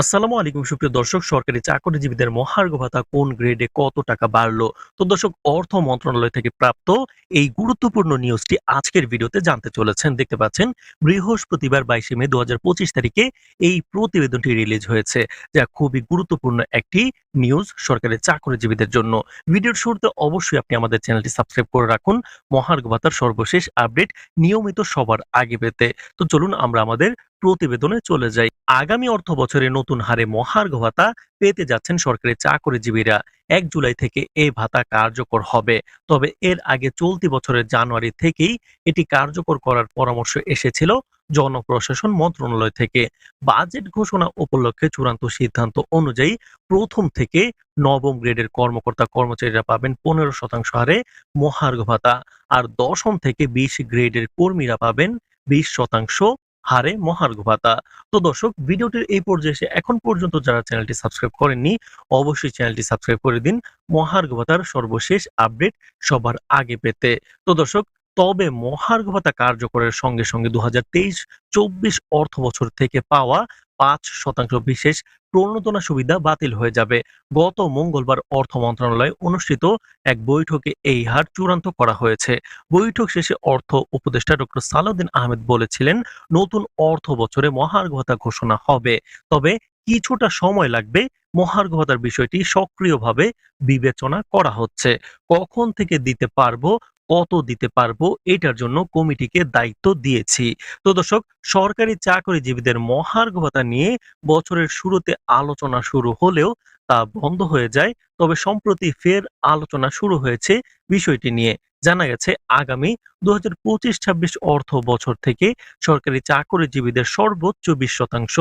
আসসালামু আলাইকুম, সুপ্রিয় দর্শক। সরকারি চাকরিজীবীদের মহার্ঘ ভাতা কোন গ্রেডে কত টাকা বাড়লো? তো দর্শক, অর্থ মন্ত্রণালয় থেকে প্রাপ্ত এই গুরুত্বপূর্ণ নিউজটি আজকের ভিডিওতে জানতে চলেছেন। দেখতে পাচ্ছেন, বৃহস্পতিবার বাইশে মে দু হাজার পঁচিশ তারিখে এই প্রতিবেদনটি রিলিজ হয়েছে, যা খুবই গুরুত্বপূর্ণ একটি নিউজ সরকারি চাকরিজীবীদের জন্য। ভিডিওর শুরুতে অবশ্যই আপনি আমাদের চ্যানেলটি সাবস্ক্রাইব করে রাখুন। মহার্ঘ ভাতার সর্বশেষ আপডেট নিয়মিত সবার আগে পেতে। তো চলুন, আমরা আমাদের প্রতিবেদনে চলে যাই। আগামী অর্থ বছরে নতুন হারে মহার্ঘ ভাতা পেতে যাচ্ছেন সরকারি চাকরিজীবীরা। এক জুলাই থেকে এই ভাতা কার্যকর হবে। তবে এর আগে চলতি বছরের জানুয়ারি থেকেই এটি কার্যকর করার পরামর্শ এসেছিল জনপ্রশাসন মন্ত্রণালয় থেকে। বাজেট ঘোষণা উপলক্ষে চূড়ান্ত সিদ্ধান্ত অনুযায়ী প্রথম থেকে নবম গ্রেডের কর্মকর্তা কর্মচারীরা পাবেন পনেরো শতাংশ হারে মহার্ঘ ভাতা। আর দশম থেকে বিশ গ্রেডের কর্মীরা পাবেন বিশ শতাংশ হারে মহার্ঘ ভাতা তো দর্শক, ভিডিওটির এই পর্যায়ে এসে এখন পর্যন্ত যারা চ্যানেলটি সাবস্ক্রাইব করেননি, অবশ্যই চ্যানেলটি সাবস্ক্রাইব করে দিন মহার্ঘ ভাতার সর্বশেষ আপডেট সবার আগে পেতে। তো দর্শক, তবে মহার্ঘ ভাতা কার্যকরের সঙ্গে সঙ্গে দু হাজার তেইশ চব্বিশ অর্থ বছর থেকে পাওয়া পাঁচ শতাংশ বিশেষ প্রণোদনা সুবিধা বাতিল হয়ে যাবে। গত মঙ্গলবার অর্থ মন্ত্রণালয়ে অনুষ্ঠিত এক বৈঠকে এই হার চূড়ান্ত করা হয়েছে। বৈঠক শেষে অর্থ উপদেষ্টা ডক্টর সালাউদ্দিন আহমেদ বলেছিলেন, নতুন অর্থ বছরে মহার্ঘ ভাতা ঘোষণা হবে। তবে কিছুটা সময় লাগবে মহার্ঘ ভাতার বিষয়টি সক্রিয়ভাবে বিবেচনা করা হচ্ছে। কখন থেকে দিতে পারব কত দিতে পারব এটার জন্য কমিটিকে দায়িত্ব দিয়েছি। তো দর্শক, সরকারি চাকরিজীবীদের মহার্ঘ ভাতা নিয়ে বছরের শুরুতে আলোচনা শুরু হলেও তা বন্ধ হয়ে যায়। তবে সম্প্রতি ফের আলোচনা শুরু হয়েছে বিষয়টি নিয়ে। জানা গেছে, আগামী দু হাজার পঁচিশ ছাব্বিশ অর্থ বছর থেকে সরকারি চাকরিজীবীদের সর্বোচ্চ বিশ শতাংশ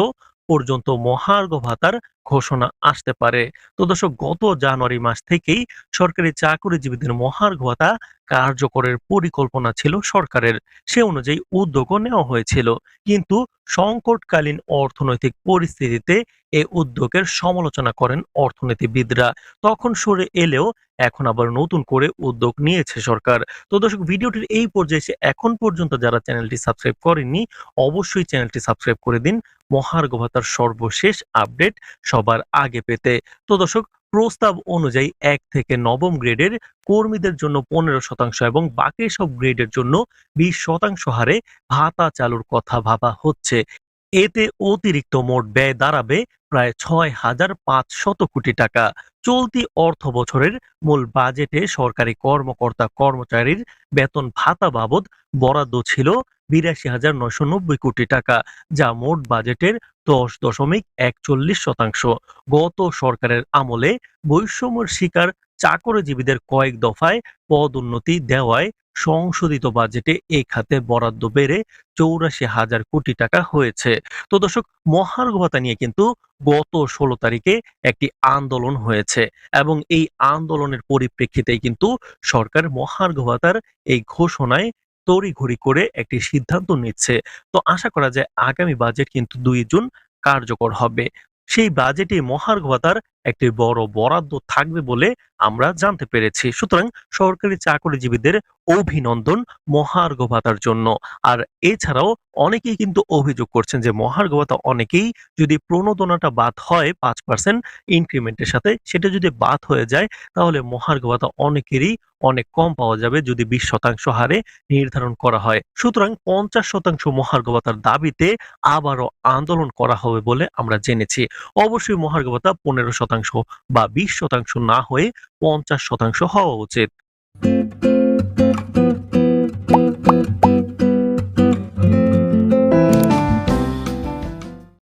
পর্যন্ত মহার্ঘ ভাতার ঘোষণা আসতে পারে। তো দর্শক, গত জানুয়ারি মাস থেকেই সরকারি চাকরিজীবীদের মহার্ঘ ভাতা কার্যকরের পরিকল্পনা ছিল সরকারের। সে অনুযায়ী উদ্যোগও নেওয়া হয়েছিল। কিন্তু সংকটকালীন অর্থনৈতিক পরিস্থিতিতে এ উদ্যোগের সমালোচনা করেন অর্থনীতিবিদরা। তখন সরে এলেও এখন আবার নতুন করে উদ্যোগ নিয়েছে সরকার। তো দর্শক, ভিডিওটির এই পর্যায়ে এসে এখন পর্যন্ত যারা চ্যানেলটি সাবস্ক্রাইব করেননি, অবশ্যই চ্যানেলটি সাবস্ক্রাইব করে দিন। মহার্ঘ ভাতার সর্বশেষ আপডেট সবার আগে পেতে। তো দর্শক, প্রস্তাব অনুযায়ী এক থেকে নবম গ্রেডের কর্মীদের জন্য পনেরো শতাংশ এবং বাকি সব গ্রেডের জন্য বিশ শতাংশ হারে ভাতা চালুর কথা ভাবা হচ্ছে। এতে অতিরিক্ত মোট ব্যয় দাঁড়াবে প্রায় ছয় হাজার পাঁচশত কোটি টাকা। চলতি অর্থ বছরের মূল বাজেটে সরকারি কর্মকর্তা কর্মচারীর বেতন ভাতা বাবদ বরাদ্দ ছিল বিরাশি হাজার নয়শো নব্বই কোটি টাকা, যা মোট বাজেটের দশ দশমিক একচল্লিশ শতাংশ। গত সরকারের আমলে বৈষম্যের শিকার চাকরিজীবীদের কয়েক দফায় পদোন্নতি দেওয়ায় সংশোধিত বাজেটে এই খাতে বরাদ্দ বেড়ে চৌরাশি হাজার কোটি টাকা হয়েছে। তো দর্শক মহার্ঘ ভাতা নিয়ে কিন্তু গত ষোলো তারিখে একটি আন্দোলন হয়েছে এবং এই আন্দোলনের পরিপ্রেক্ষিতেই কিন্তু সরকার মহার্ঘ ভাতার এই ঘোষণায় তড়িঘড়ি করে একটি সিদ্ধান্ত নিচ্ছে। তো আশা করা যায় আগামী বাজেট কিন্তু দুই জুন কার্যকর হবে। সেই বাজেটে মহার্ঘ ভাতার একটি বড় বরাদ্দ থাকবে বলে আমরা জানতে পেরেছি। সুতরাং সরকারি চাকরিজীবীদের অভিনন্দন মহার্ঘ ভাতার জন্য। আর এছাড়াও অনেকেই কিন্তু অভিযোগ করছেন যে মহার্ঘ ভাতা অনেকেই যদি প্রণোদনাটা বাদ হয় পাঁচ পার্সেন্ট ইনক্রিমেন্টের সাথে সেটা যদি বাদ হয়ে যায়, তাহলে মহার্ঘ ভাতা অনেকেরই অনেক কম পাওয়া যাবে যদি বিশ শতাংশ হারে নির্ধারণ করা হয়। সুতরাং পঞ্চাশ শতাংশ মহার্ঘ ভাতার দাবিতে আবারও আন্দোলন করা হবে বলে আমরা জেনেছি। অবশ্যই মহার্ঘ ভাতা পনেরো শতাংশ বা বিশ শতাংশ না হয়ে পঞ্চাশ শতাংশ হওয়া উচিত।